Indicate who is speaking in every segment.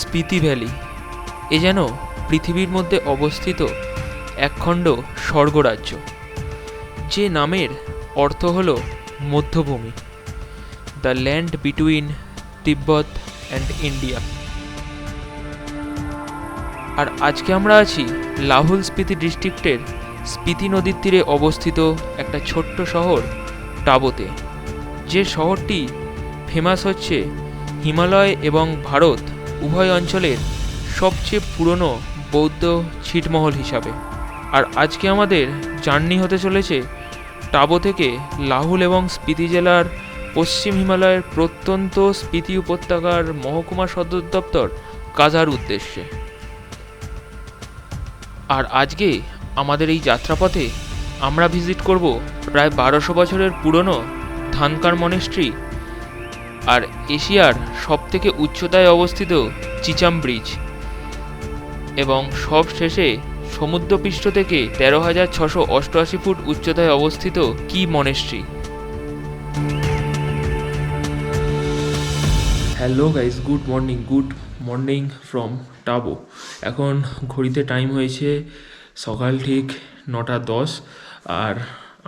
Speaker 1: Spiti valley. এ যেন পৃথিবীর মধ্যে অবস্থিত একখণ্ড স্বর্গরাজ্য, যে নামের অর্থ হল মধ্যভূমি, the land between Tibet and India. আর আজকে আমরা আছি লাহুল স্পিতি ডিস্ট্রিক্টের স্পিতি নদীর তীরে অবস্থিত একটা ছোট্ট শহর টাবোতে। যে শহরটি ফেমাস হচ্ছে হিমালয় এবং ভারত উভয় অঞ্চলের সবচেয়ে পুরনো বৌদ্ধ ছিটমহল হিসাবে। আর আজকে আমাদের জার্নি হতে চলেছে টাবো থেকে লাহুল এবং স্পিতি জেলার পশ্চিম হিমালয়ের প্রত্যন্ত স্পিতি উপত্যকার মহকুমা সদর দপ্তর কাজার উদ্দেশ্যে। আর আজকে আমাদের এই যাত্রাপথে আমরা ভিজিট করব প্রায় বারোশো বছরের পুরনো ধানকার মনেস্ট্রি আর এশিয়ার সবথেকে উচ্চতায় অবস্থিত চিচাম ব্রিজ এবং সব শেষে সমুদ্রপৃষ্ঠ থেকে তেরো হাজার ছশো অষ্টআশি ফুট উচ্চতায় অবস্থিত কি monastery? Hello guys, good morning good morning from Tabo. এখন ঘড়িতে টাইম হয়েছে সকাল ঠিক নটা দশ, আর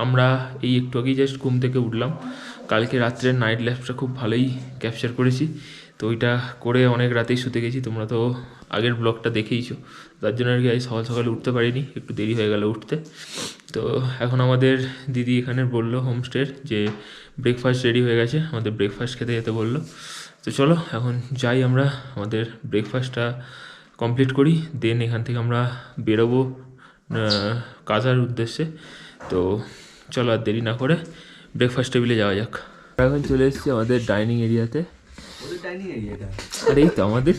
Speaker 1: আমরা এই একটু আগেই জাস্ট ঘুম থেকে উঠলাম। কালকে রাত্রের নাইট ল্যাপটা খুব ভালোই ক্যাপচার করেছি। তো ওইটা করে অনেক রাতেই শুতে গেছি। তোমরা তো আগের ব্লগটা দেখেইছো। তার জন্য আর কি আজ সকাল সকালে উঠতে পারিনি। একটু দেরি হয়ে গেল উঠতে। তো এখন আমাদের দিদি এখানে বলল হোমস্টের যে ব্রেকফাস্ট রেডি হয়ে গেছে। আমাদের ব্রেকফাস্ট খেতে যেতে বলল। তো চলো এখন যাই আমরা। আমাদের ব্রেকফাস্টটা কমপ্লিট করি। দেন এখান থেকে আমরা বেরোবো কাজার উদ্দেশ্যে। তো চলো আর দেরি না করে ব্রেকফাস্ট টেবিলে যাওয়া যাক। এখন চলে এসেছি আমাদের ডাইনিং এরিয়াতে আর এই তো আমাদের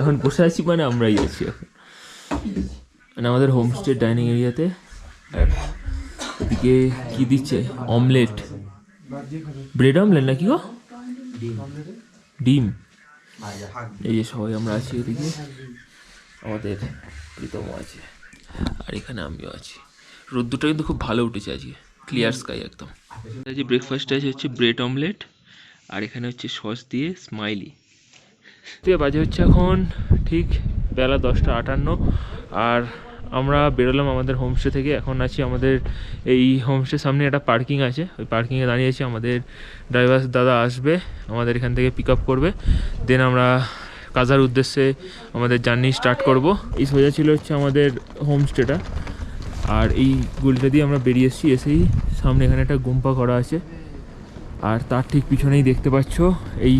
Speaker 1: এখন বসে আছি মানে আমরাই আছি এখন। মানে আমাদের হোমস্টে ডাইনিং এরিয়াতে আর এদিকে কি দিচ্ছে? অমলেট ব্রেড অমলেট নাকি গো? ডিম। এই যে সবাই আমরা আছি এদিকে। আমাদের প্রীতম আছে। আর এখানে আমিও আছি। রোদ্দুরটা কিন্তু খুব ভালো উঠেছে আজকে। ক্লিয়ার স্কাই একদম। আজকে ব্রেকফাস্টে আছে হচ্ছে ব্রেড অমলেট আর এখানে হচ্ছে সস দিয়ে স্মাইলি তো বাজে হচ্ছে এখন ঠিক বেলা দশটা আটান্ন আর আমরা বেরোলাম আমাদের হোমস্টে থেকে। এখন আছি আমাদের এই হোমস্টের সামনে একটা পার্কিং আছে। ওই পার্কিংয়ে দাঁড়িয়ে আছি আমাদের ড্রাইভার দাদা আসবে আমাদের এখান থেকে পিক আপ করবে। দেন আমরা কাজার উদ্দেশ্যে আমাদের জার্নি স্টার্ট করব। এই সোজা ছিল হচ্ছে আমাদের হোমস্টেটা আর এই গুলিটা দিয়ে আমরা বেরিয়ে এসেছি, এসেই সামনে এখানে একটা গুম্পা করা আছে। আর তার ঠিক পিছনেই দেখতে পাচ্ছ এই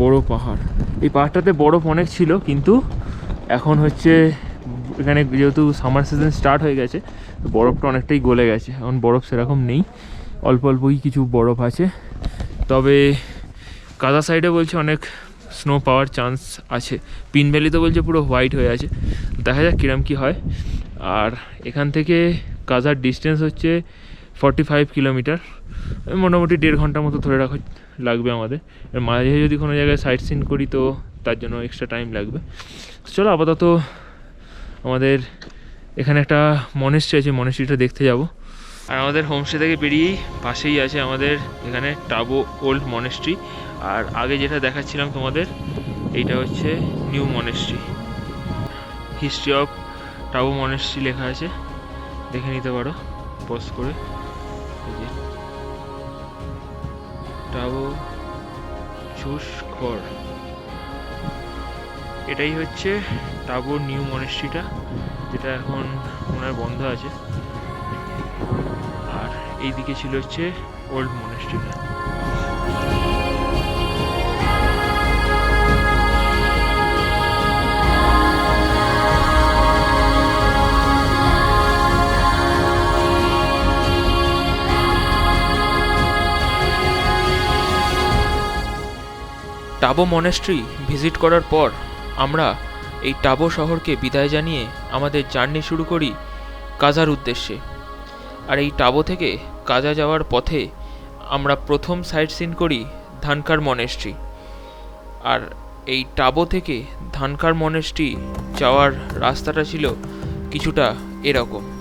Speaker 1: বড় পাহাড়। এই পাহাড়টাতে বরফ অনেক ছিল, কিন্তু এখন হচ্ছে এখানে যেহেতু সামার সিজন স্টার্ট হয়ে গেছে তো বরফটা অনেকটাই গলে গেছে। এখন বরফ সেরকম নেই, অল্প অল্পই কিছু বরফ আছে। তবে কাদা সাইডে বলছে অনেক স্নো পাওয়ার চান্স আছে। পিন ভ্যালিতে বলছে পুরো হোয়াইট হয়ে আছে। দেখা যাক কিরম কী হয়। আর এখান থেকে কাজার ডিস্টেন্স হচ্ছে ফর্টি ফাইভ কিলোমিটার মোটামুটি দেড় ঘণ্টার মতো ধরে রাখা লাগবে আমাদের। এর মাঝে যদি কোনো জায়গায় সাইট সিন করি তো তার জন্য এক্সট্রা টাইম লাগবে। চলো আপাতত আমাদের এখানে একটা মনেস্ট্রি আছে মনেস্ট্রিটা দেখতে যাব। আর আমাদের হোমস্টে থেকে বেরিয়েই পাশেই আছে আমাদের এখানে টাবো ওল্ড মনেস্ট্রি আর আগে যেটা দেখাচ্ছিলাম তোমাদের, এইটা হচ্ছে new monastery history of Tabo monastery লেখা আছে। দেখে নিতে পারো পজ করে। এই যে। টাবো খড় এটাই হচ্ছে টাবো নিউ মনেস্ট্রিটা যেটা এখন ওনার বন্ধ আছে। আর এইদিকে ছিল হচ্ছে ওল্ড মনেস্ট্রিটা টাবো মনেস্ট্রি ভিজিট করার পর আমরা এই টাবো শহরকে বিদায় জানিয়ে আমাদের জার্নি শুরু করি কাজার উদ্দেশ্যে। আর এই টাবো থেকে কাজা যাওয়ার পথে আমরা প্রথম সাইট সিন করি ধানকার মনেস্ট্রি। আর এই টাবো থেকে ধানকার মনেস্ট্রি যাওয়ার রাস্তাটা ছিল কিছুটা এরকম।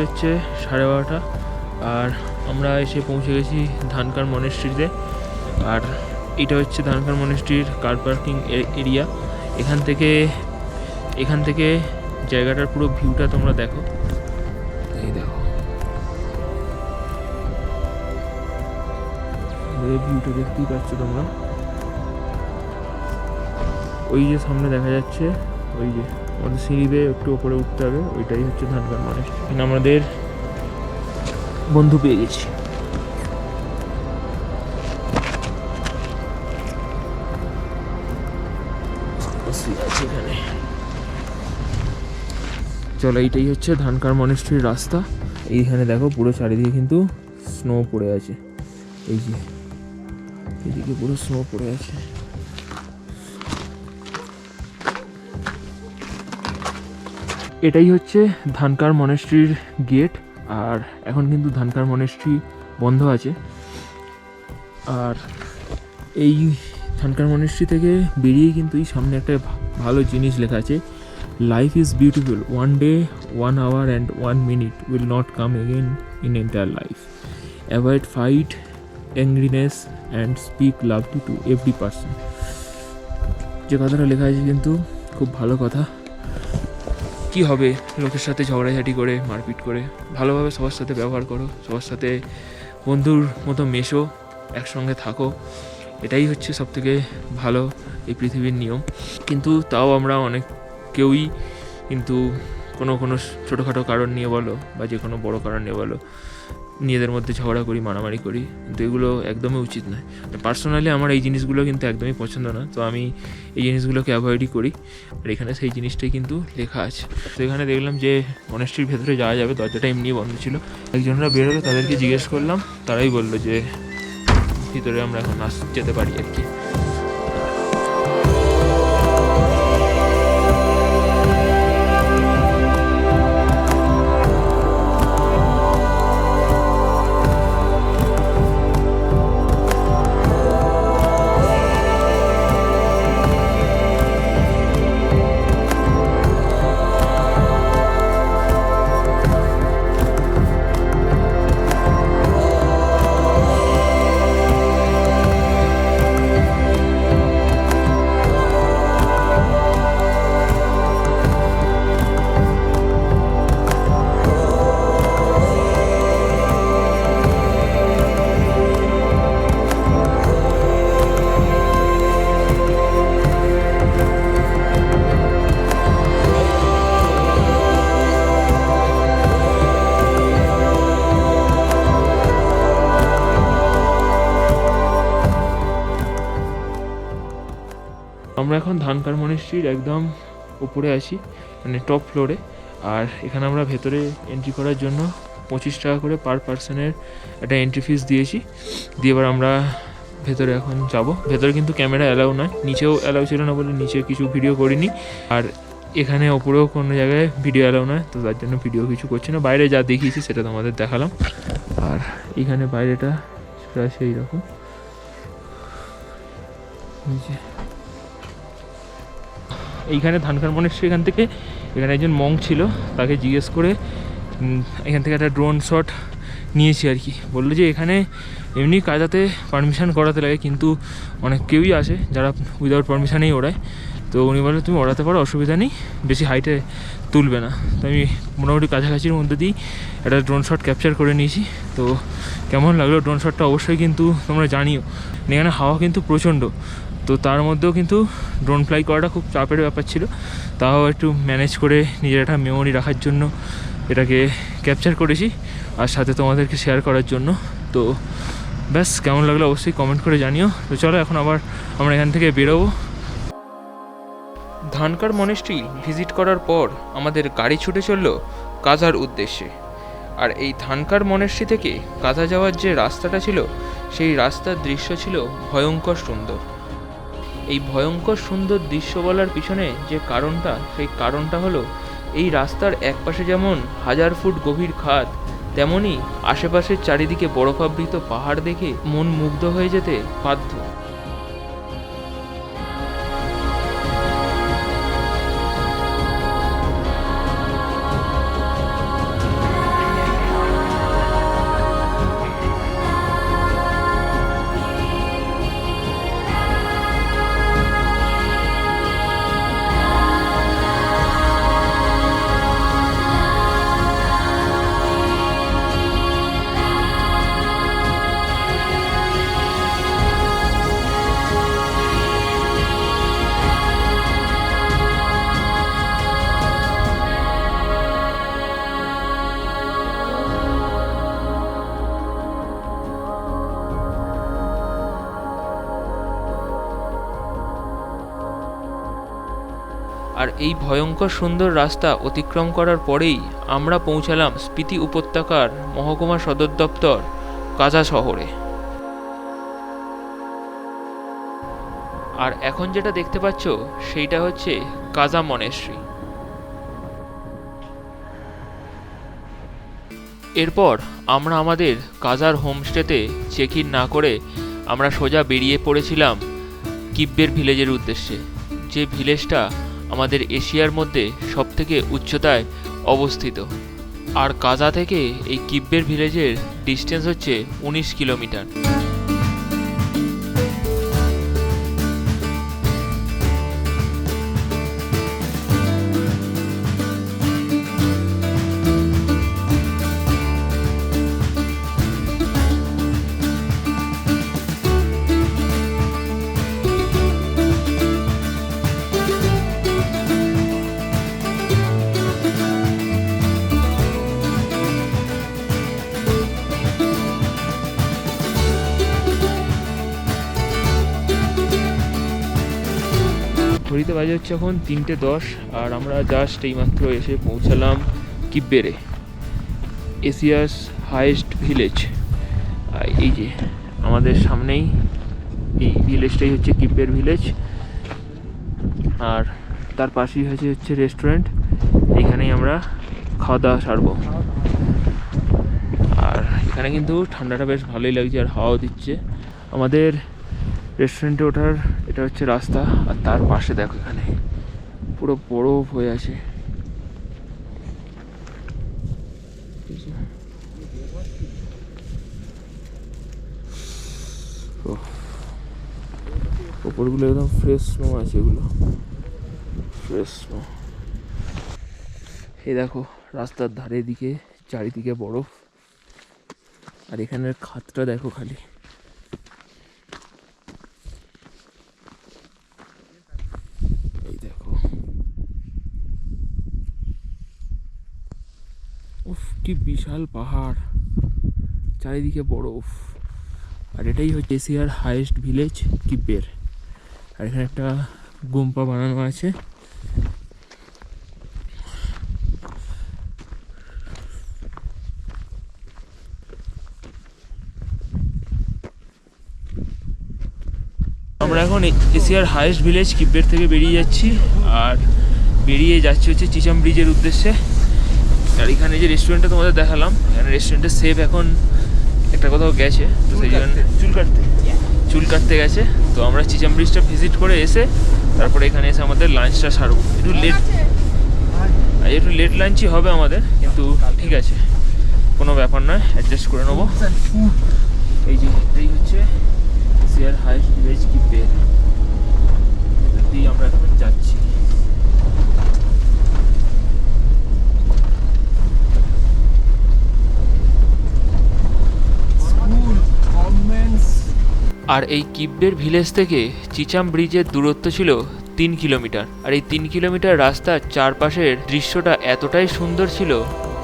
Speaker 1: বাজে হচ্ছে সাড়ে বারোটা। আর আমরা এসে পৌঁছে গেছি ধানকার মনেস্ট্রিতে আর এটা হচ্ছে ধানকার মনেস্ট্রির কার পার্কিং এরিয়া এখান থেকে এখান থেকে জায়গাটার পুরো ভিউটা তোমরা দেখো। এই দেখো। ভিউটা দেখতেই পাচ্ছ তোমরা। ওই যে সামনে দেখা যাচ্ছে, ওই যে আমাদের সিঁড়ি বেয়ে একটু ওপরে উঠতে হবে, ওইটাই হচ্ছে ধানকার মানুষ। আমাদের বন্ধু পেয়ে গেছি। এখানে। চলো, এইটাই হচ্ছে ধানকার মনেস্ট্রির রাস্তা। এইখানে দেখো, পুরো চারিদিকে কিন্তু স্নো পড়ে আছে। এই যে, এদিকে পুরো স্নো পড়ে আছে। এটাই হচ্ছে ধানকার মনেস্ট্রির গেট আর এখন কিন্তু ধানকার মনেস্ট্রি বন্ধ আছে। আর এই ধানকার মনেস্ট্রি থেকে বেরিয়ে কিন্তু এই সামনে একটা ভালো জিনিস লেখা আছে life is beautiful one day one hour and one minute will not come again in entire life avoid fight angriness and speak lovely to every person যে কথাটা লেখা আছে কিন্তু খুব ভালো কথা। কি হবে? লোকের সাথে ঝগড়াঝাটি করে, মারপিট করে। ভালোভাবে সবার সাথে ব্যবহার করো, সবার সাথে বন্ধুর মতো মেশো, একসঙ্গে থাকো। এটাই হচ্ছে সবথেকে ভালো এই পৃথিবীর নিয়ম। কিন্তু তাও আমরা অনেক কেউই কিন্তু কোনো কোনো ছোটোখাটো কারণ নিয়ে বলো বা যে কোনো বড়ো কারণ নিয়ে বলো নিজেদের মধ্যে ঝগড়া করি, মারামারি করি, কিন্তু এগুলো একদমই উচিত নয়। পার্সোনালি আমার এই জিনিসগুলো কিন্তু একদমই পছন্দ না, তো আমি এই জিনিসগুলোকে অ্যাভয়েডই করি। আর এখানে সেই জিনিসটাই কিন্তু লেখা আছে। তো এখানে দেখলাম যে মনেস্ট্রির ভেতরে যাওয়া যাবে, দরজাটা এমনি বন্ধ ছিল। একজনরা বেরোলো তাদেরকে জিজ্ঞেস করলাম, তারাই বলল যে, ভিতরে আমরা এখন যেতে পারি আর কি। এখন ধানকার মনিস্ট্রির একদম উপরে আছি মানে টপ ফ্লোরে আর এখানে আমরা ভেতরে এন্ট্রি করার জন্য পঁচিশ টাকা করে পার পার্সনের একটা এন্ট্রি ফিস দিয়েছি। দিয়ে এবার আমরা ভেতরে এখন যাব। ভেতরে কিন্তু ক্যামেরা অ্যালাউ নয়, নিচেও অ্যালাউ ছিল না বলে নিচে কিছু ভিডিও করিনি। আর এখানে ওপরেও কোনো জায়গায় ভিডিও অ্যালাউ নয়, তো তার জন্য ভিডিও কিছু করছি না। বাইরে যা দেখিয়েছি সেটা তোমাদের দেখালাম। আর এখানে বাইরেটা সেই রকম। যে এইখানে ধানখার মনেস্ট্রি এখান থেকে, এখানে একজন মং ছিল, তাকে জিজ্ঞেস করে এখান থেকে একটা ড্রোন শট নিয়েছি আর কি। বলল যে এখানে এমনি কাজাতে পারমিশন করাতে লাগে, কিন্তু অনেক কেউই আসে যারা উইদাউট পারমিশনেই ওড়ায়। তো উনি বলে তুমি ওড়াতে পারো, অসুবিধা নেই, বেশি হাইটে তুলবে না। তো আমি মোটামুটি কাছাকাছির মধ্যে দিয়েই একটা ড্রোন শট ক্যাপচার করে নিয়েছি। তো কেমন লাগল ড্রোন শটটা অবশ্যই কিন্তু তোমরা জানিও। এখানে হাওয়া কিন্তু প্রচণ্ড। তো তার মধ্যেও কিন্তু ড্রোন ফ্লাই করাটা খুব চাপের ব্যাপার ছিল। তাও একটু ম্যানেজ করে নিজের একটা মেমোরি রাখার জন্য এটাকে ক্যাপচার করেছি আর সাথে তোমাদেরকে শেয়ার করার জন্য। তো ব্যাস, কেমন লাগল অবশ্যই কমেন্ট করে জানিও। তো চলো এখন আবার আমরা এখান থেকে বেরোবো। ধানকার মনেস্ট্রি ভিজিট করার পর আমাদের গাড়ি ছুটে চলল কাজার উদ্দেশ্যে। আর এই ধানকার মনেস্ট্রি থেকে কাজা যাওয়ার যে রাস্তাটা ছিল, সেই রাস্তার দৃশ্য ছিল ভয়ঙ্কর সুন্দর। এই ভয়ঙ্কর সুন্দর দৃশ্য বলার পিছনে যে কারণটা, সেই কারণটা হলো, এই রাস্তার একপাশে যেমন হাজার ফুট গভীর খাত তেমনি আশেপাশের চারিদিকে বরফাবৃত পাহাড় দেখে মন মুগ্ধ হয়ে যেতে বাধ্য। এই ভয়ঙ্কর সুন্দর রাস্তা অতিক্রম করার পরেই আমরা পৌঁছালাম স্পিতি উপত্যকার মহকুমা সদর দপ্তর, কাজা শহরে। আর এখন যেটা দেখতে পাচ্ছ, সেইটা হচ্ছে কাজা মনেশ্রী এরপর আমরা আমাদের কাজার হোমস্টেতে চেক ইন না করে আমরা সোজা বেরিয়ে পড়েছিলাম কিব্বের ভিলেজের উদ্দেশ্যে। যে ভিলেজটা আমাদের এশিয়ার মধ্যে সব থেকে উচ্চতায় অবস্থিত। আর কাজা থেকে এই কিব্বের ভিলেজের ডিস্টেন্স হচ্ছে উনিশ কিলোমিটার। বাজে হচ্ছে এখন তিনটে দশ, আর আমরা জাস্ট এইমাত্র এসে পৌঁছালাম কিব্বেরে এশিয়াস হাইয়েস্ট ভিলেজ এই যে আমাদের সামনেই এই ভিলেজটাই হচ্ছে কিব্বের ভিলেজ আর তার পাশেই হচ্ছে হচ্ছে রেস্টুরেন্ট এখানেই আমরা খাওয়া দাওয়া সারবো। আর এখানে কিন্তু ঠান্ডাটা বেশ ভালোই লাগছে, আর হাওয়াও দিচ্ছে। আমাদের রেস্টুরেন্টে ওঠার, এটা হচ্ছে রাস্তা, আর তার পাশে দেখো এখানে পুরো বরফ হয়ে আছে। ওপরগুলো একদম ফ্রেশ স্নো আছে এগুলো। ফ্রেশ স্নো এই দেখো, রাস্তার ধারে দিকে, চারিদিকে বরফ। আর এখানের খাতটা দেখো খালি। কি বিশাল পাহাড়। চারিদিকে বরফ। আর এটাই হচ্ছে এশিয়ার হাইয়েস্ট ভিলেজ কিপের আর এখানে একটা গোম্পা বানানো আছে। আমরা এখন এশিয়ার হাইয়েস্ট ভিলেজ কিব্বের থেকে বেরিয়ে যাচ্ছি। আর বেরিয়ে যাচ্ছি হচ্ছে চিচাম ব্রিজের উদ্দেশ্যে। আর এখানে যে রেস্টুরেন্টটা তোমাদের দেখালাম এখানে রেস্টুরেন্টের সেফ এখন একটা কোথাও গেছে তো সেই জন্য চুল কাটতে। চুল কাটতে গেছে। তো আমরা চিচাম ব্রিজটা ভিজিট করে এসে তারপরে এখানে এসে আমাদের লাঞ্চটা সারবো। একটু লেট আর একটু লেট লাঞ্চই হবে আমাদের কিন্তু ঠিক আছে কোনো ব্যাপার নয় অ্যাডজাস্ট করে নেব। এই যে এটাই হচ্ছে এশিয়ার হাইস্ট ভিলেজ কি বের দিয়ে আমরা এখন যাচ্ছি
Speaker 2: স্কুল গভর্নমেন্টস
Speaker 1: আর এই কিব্বের ভিলেজ থেকে চিচাম ব্রিজের দূরত্ব ছিল তিন কিলোমিটার। আর এই তিন কিলোমিটার রাস্তার চারপাশের দৃশ্যটা এতটাই সুন্দর ছিল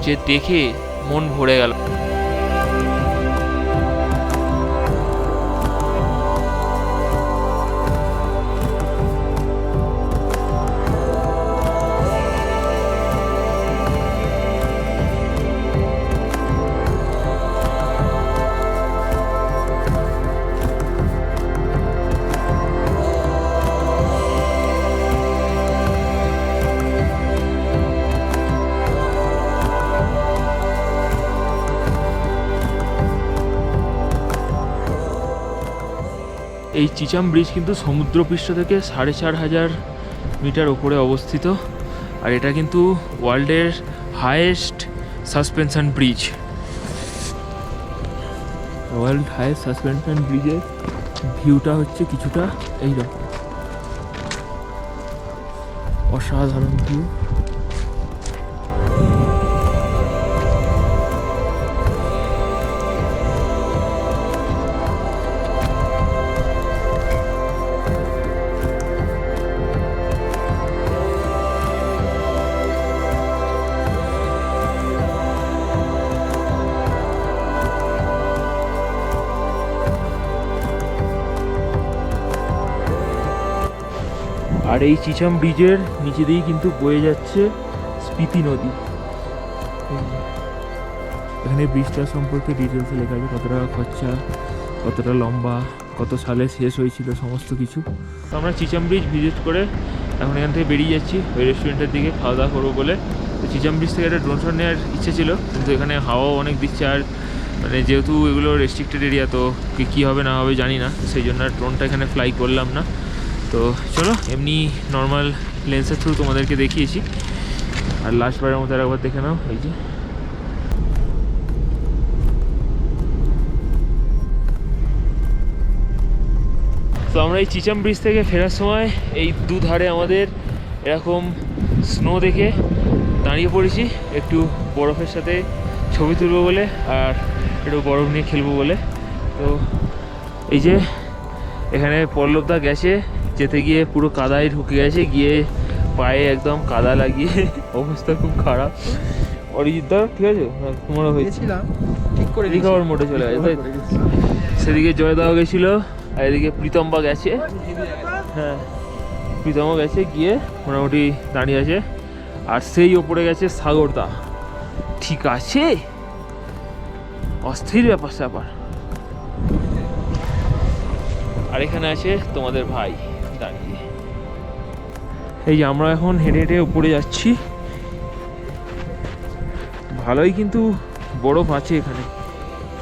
Speaker 1: যে দেখে মন ভরে গেল। এই চিচাম ব্রিজ কিন্তু সমুদ্রপৃষ্ঠ থেকে সাড়ে চার হাজার মিটার ওপরে অবস্থিত, আর এটা কিন্তু ওয়ার্ল্ডের highest suspension bridge. World highest suspension ব্রিজের ভিউটা হচ্ছে কিছুটা এইরকম অসাধারণ ভিউ। আর এই চিচাম ব্রিজের নিচে দিয়েই কিন্তু বয়ে যাচ্ছে স্পিতি নদী। এখানে ব্রিজটা সম্পর্কে ডিটেলসে লেখা আছে কত টাকা খরচা, কতটা লম্বা, কত সালে শেষ হয়েছিল, সমস্ত কিছু। আমরা চিচাম ব্রিজ ভিজিট করে এখন এখান থেকে বেরিয়ে যাচ্ছি, ওই রেস্টুরেন্টের দিকে খাওয়া দাওয়া করব বলে। তো চিচাম ব্রিজ থেকে একটা ড্রোন শট নেওয়ার ইচ্ছে ছিল, কিন্তু এখানে হাওয়াও অনেক দিচ্ছে আর মানে যেহেতু এগুলো রেস্ট্রিক্টেড এরিয়া তো কী হবে না হবে জানি না, সেই জন্য আর ড্রোনটা এখানে ফ্লাই করলাম না। তো চলো, এমনি নর্মাল লেন্সের থ্রু তোমাদেরকে দেখিয়েছি। আর লাস্টবারের মতো একবার দেখে নাও, এই যে। তো আমরা এই চিচাম ব্রিজ থেকে ফেরার সময় এই দুধারে আমাদের এরকম স্নো দেখে দাঁড়িয়ে পড়েছি। একটু বরফের সাথে ছবি তুলবো বলে আর একটু বরফ নিয়ে খেলব বলে। তো এই যে এখানে পল্লবদা গেছে যেতে গিয়ে পুরো কাদায় ঢুকে গেছে গিয়ে পায়ে একদম কাদা লাগিয়ে অবস্থা খুব খারাপ। অরিজিৎ দা ঠিক আছে? হ্যাঁ, তোমারও হয়েছে।
Speaker 2: গেছিলাম ঠিক করে
Speaker 1: রিকভার মোডে চলে গেছে তাই? সেদিকে জয়দাও গেছিল আর এদিকে প্রীতম্বা গেছে। হ্যাঁ প্রীতমও গেছে গিয়ে মোটামুটি দাঁড়িয়ে আছে। আর সেই ওপরে গেছে সাগরদা ঠিক আছে? অস্থির ব্যাপার স্যাপার। আর এখানে আছে তোমাদের ভাই। দাঁড়িয়ে এই আমরা এখন হেঁটে হেঁটে উপরে যাচ্ছি। ভালোই কিন্তু বরফ আছে এখানে।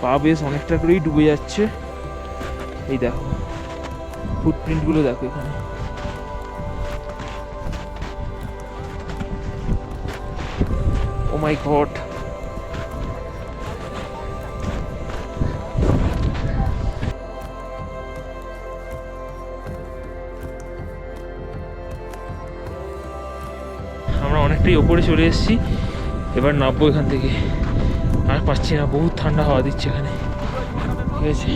Speaker 1: পা বেশ অনেকটা করেই ডুবে যাচ্ছে। এই দেখো ফুটপ্রিন্টগুলো দেখো এখানে। ও মাই গড অনেকটাই ওপরে চলে এসেছি। এবার নামবো এখান থেকে। আর পাচ্ছি না, বহুত ঠান্ডা হাওয়া দিচ্ছে এখানে। ঠিক আছে।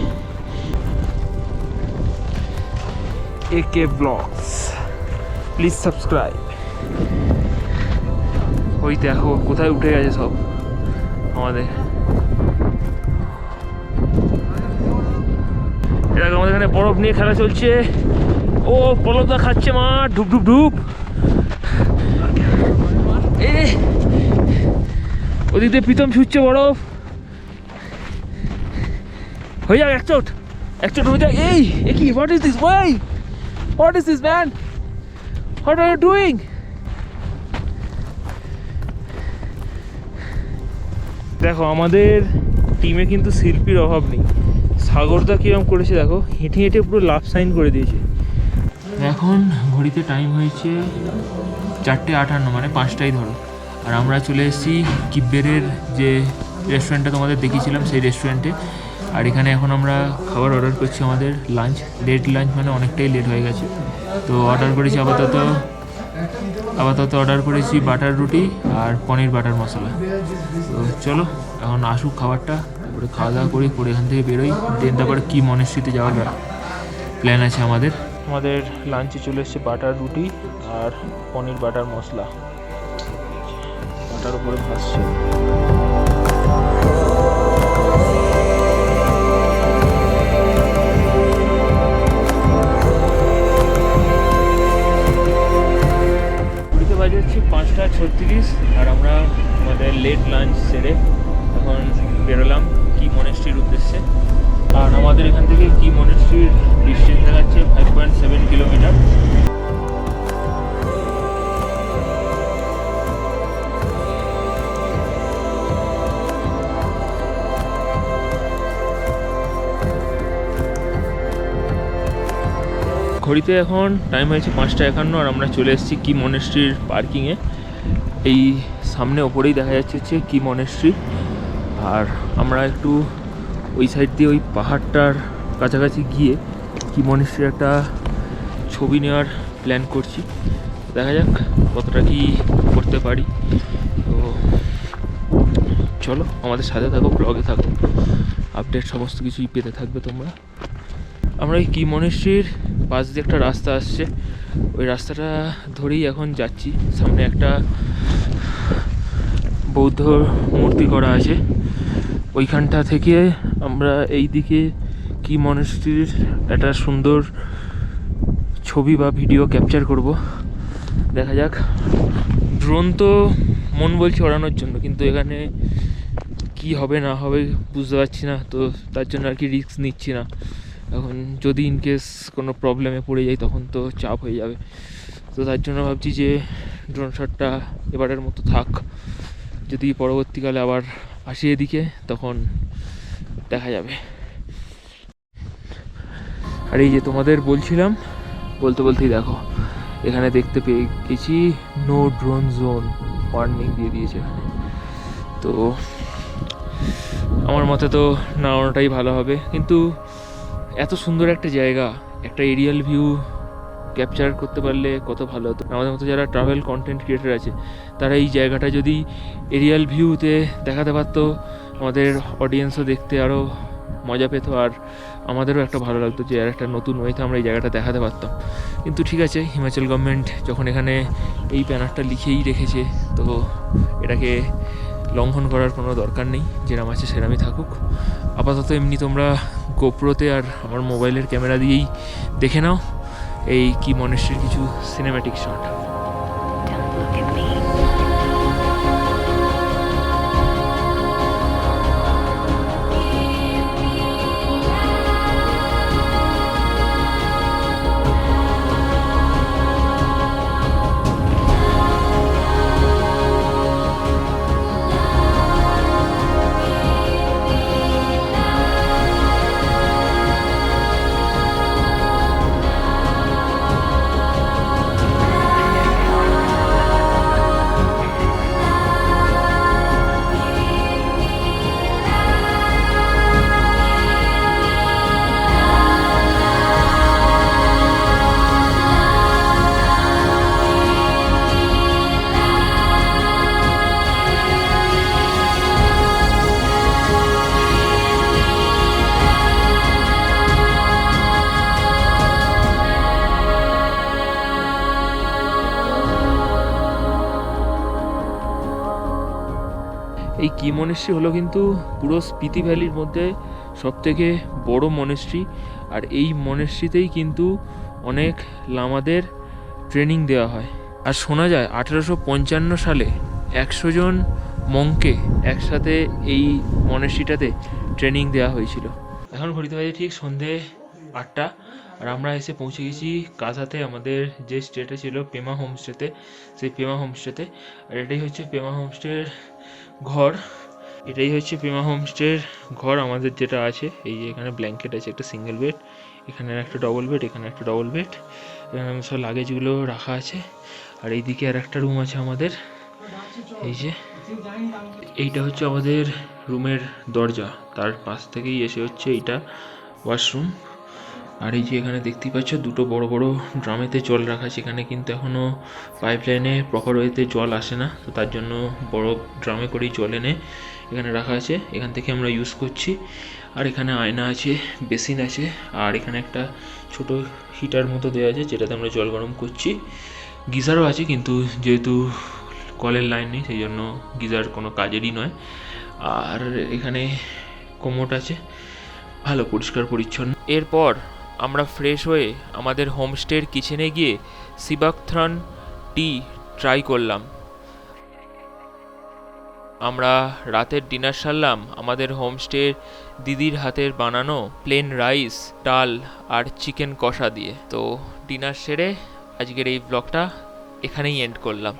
Speaker 1: A K blogs please subscribe ওই দেখো, কোথায় উঠে গেছে সব আমাদের। এরকম আমাদের এখানে বরফ নিয়ে খেলা চলছে। ও পলবদা খাচ্ছে মা ঢুপ ঢুপ ঢুপ এ ওদিক প্রীতম ছুটছে বরফ হয়ে যাক, এক চোট এক চোট হয়ে যাক। এই, এ কি what is this why what is this man what are you doing দেখো, আমাদের টিমে কিন্তু শিল্পীর অভাব নেই। সাগরদা কিরম করেছে, দেখো, হেঁটে হেঁটে পুরো লাভ সাইন করে দিয়েছে। এখন ঘড়িতে টাইম হয়েছে চারটে আটান্ন মানে পাঁচটাই ধরো। আর আমরা চলে এসেছি কিব্বেরের যে রেস্টুরেন্টটা তোমাদের দেখিয়েছিলাম, সেই রেস্টুরেন্টে আর এখানে এখন আমরা খাবার অর্ডার করছি আমাদের লাঞ্চ লেট লাঞ্চ মানে অনেকটাই লেট হয়ে গেছে। তো অর্ডার করেছি আপাতত আপাতত অর্ডার করেছি বাটার রুটি আর পনির বাটার মশলা। তো চলো, এখন আসুক খাবারটা, তারপরে খাওয়া দাওয়া করি, করে এখান থেকে বেরোই। দেন তারপরে কী মনেশ্রীতে যাওয়ার প্ল্যান আছে আমাদের। আমাদের লাঞ্চে চলে এসছে বাটার রুটি আর পনির বাটার মশলা। বাটার উপরে ভাসছে বাজে হচ্ছে পাঁচটা ছত্রিশ, আর আমরা আমাদের লেট লাঞ্চ সেরে এখন বেরোলাম কি মনেস্ট্রির উদ্দেশ্যে। আর আমাদের এখান থেকে কি মনেস্ট্রির ডিস্টেন্স দেখাচ্ছে? ফাইভ পয়েন্ট সেভেন কিলোমিটার ঘড়িতে এখন টাইম হয়েছে পাঁচটা একান্ন আর আমরা চলে এসেছি কি মনেস্ট্রির পার্কিংয়ে এই সামনে ওপরেই দেখা যাচ্ছে হচ্ছে কি মনেস্ট্রি আর আমরা একটু ওই সাইড দিয়ে ওই পাহাড়টার কাছাকাছি গিয়ে কি মনেস্ট্রির একটা ছবি নেওয়ার প্ল্যান করছি। দেখা যাক কতটা কি করতে পারি। তো চলো আমাদের সাথে থাকো ব্লগে থাকো। আপডেট সমস্ত কিছুই পেতে থাকবে তোমরা। আমরা এই কি মনেশ্রীর পাশ দিয়ে একটা রাস্তা আসছে। ওই রাস্তাটা ধরেই এখন যাচ্ছি। সামনে একটা বৌদ্ধ মূর্তি করা আছে। ওইখানটা থেকে আমরা এই দিকে কি মনেশ্রীর একটা সুন্দর ছবি বা ভিডিও ক্যাপচার করব। দেখা যাক। ড্রোন তো মন বলছে ওড়ানোর জন্য, কিন্তু এখানে কি হবে না হবে বুঝতে পারছি না। তো তার জন্য আর কি রিস্ক নিচ্ছি না। এখন যদি ইন কেস কোনো প্রবলেমে পড়ে যাই তখন তো চাপ হয়ে যাবে। তো তার জন্য ভাবছি যে ড্রোন শটটা এবারের মতো থাক। যদি পরবর্তীকালে আবার আসি এদিকে, তখন দেখা যাবে। আর এই যে তোমাদের বলছিলাম, বলতে বলতেই দেখো, এখানে দেখতে পেয়ে গেছি নো ড্রোন জোন ওয়ার্নিং দিয়ে দিয়েছে। এখানে তো আমার মতে তো নাড়ানোটাই ভালো হবে। কিন্তু এত সুন্দর একটা জায়গা, একটা এরিয়াল ভিউ ক্যাপচার করতে পারলে কত ভালো হতো। আমাদের মতো যারা ট্রাভেল কন্টেন্ট ক্রিয়েটার আছে, তারা এই জায়গাটা যদি এরিয়াল ভিউতে দেখাতে পারতো, আমাদের অডিয়েন্সও দেখতে আরও মজা পেত আর আমাদেরও একটা ভালো লাগতো যে আর একটা নতুন ওয়েতে আমরা এই জায়গাটা দেখাতে পারতাম। কিন্তু ঠিক আছে হিমাচল গভর্নমেন্ট যখন এখানে এই ব্যানারটা লিখেই রেখেছে, তো এটাকে লঙ্ঘন করার কোনো দরকার নেই, যেরাম আছে সেরামই থাকুক। আপাতত এমনি তোমরা গোপ্রোতে আর আমার মোবাইলের ক্যামেরা দিয়েই দেখে নাও এই কি মনেশ্রীর কিছু সিনেম্যাটিক শট মনেশ্রী হলো কিন্তু পুরো স্পিতি ভ্যালির মধ্যে সবথেকে বড় মনেস্ট্রি আর এই মনেস্ট্রিতেই কিন্তু অনেক লামাদের ট্রেনিং দেওয়া হয়। আর শোনা যায়, আঠেরোশো পঞ্চান্ন সালে একশো জন মঙ্কে একসাথে এই মনেস্ট্রিটাতে ট্রেনিং দেওয়া হয়েছিল। এখন ঘড়িতে বাজে ঠিক সন্ধে আটটা, আর আমরা এসে পৌঁছে গেছি কাঁথাতে আমাদের যে স্টেটা ছিল পেমা হোমস্টেতে, সেই পেমা হোমস্টেতে। আর এটাই হচ্ছে পেমা হোমস্টের ঘর। এটাই হচ্ছে পেমা হোমস্টের ঘর আমাদের যেটা আছে। এই যে এখানে ব্ল্যাঙ্কেট আছে, একটা সিঙ্গেল বেড এখানে একটা ডবল বেড এখানে একটা ডবল বেড এখানে সব লাগেজগুলো রাখা আছে। আর এইদিকে আর একটা রুম আছে আমাদের। এই যে, এইটা হচ্ছে আমাদের রুমের দরজা। তার পাশ থেকেই এসে হচ্ছে এইটা ওয়াশরুম আর এই যে এখানে দেখতেই পাচ্ছ, দুটো বড় বড় ড্রামেতে জল রাখা আছে। এখানে কিন্তু এখনও পাইপ লাইনে প্রপার ওয়েতে জল আসে না। তো তার জন্য বড় ড্রামে করেই জল এনে এখানে রাখা আছে। এখান থেকে আমরা ইউজ করছি। আর এখানে আয়না আছে, বেসিন আছে। আর এখানে একটা ছোট হিটার মতো দেওয়া আছে, যেটাতে আমরা জল গরম করছি। গিজারও আছে, কিন্তু যেহেতু কলের লাইন নেই সেই জন্য গিজার কোনো কাজেরই নয়। আর এখানে কোমোট আছে। ভালো, পরিষ্কার, পরিচ্ছন্ন। এরপর আমরা ফ্রেশ হয়ে আমাদের হোমস্টের কিচেনে গিয়ে সিবাকথ্রান টি ট্রাই করলাম। আমরা রাতের ডিনার সারলাম, আমাদের হোমস্টের দিদির হাতের বানানো প্লেন রাইস ডাল আর চিকেন কষা দিয়ে। তো ডিনার সেরে আজকের এই ব্লগটা এখানেই এন্ড করলাম।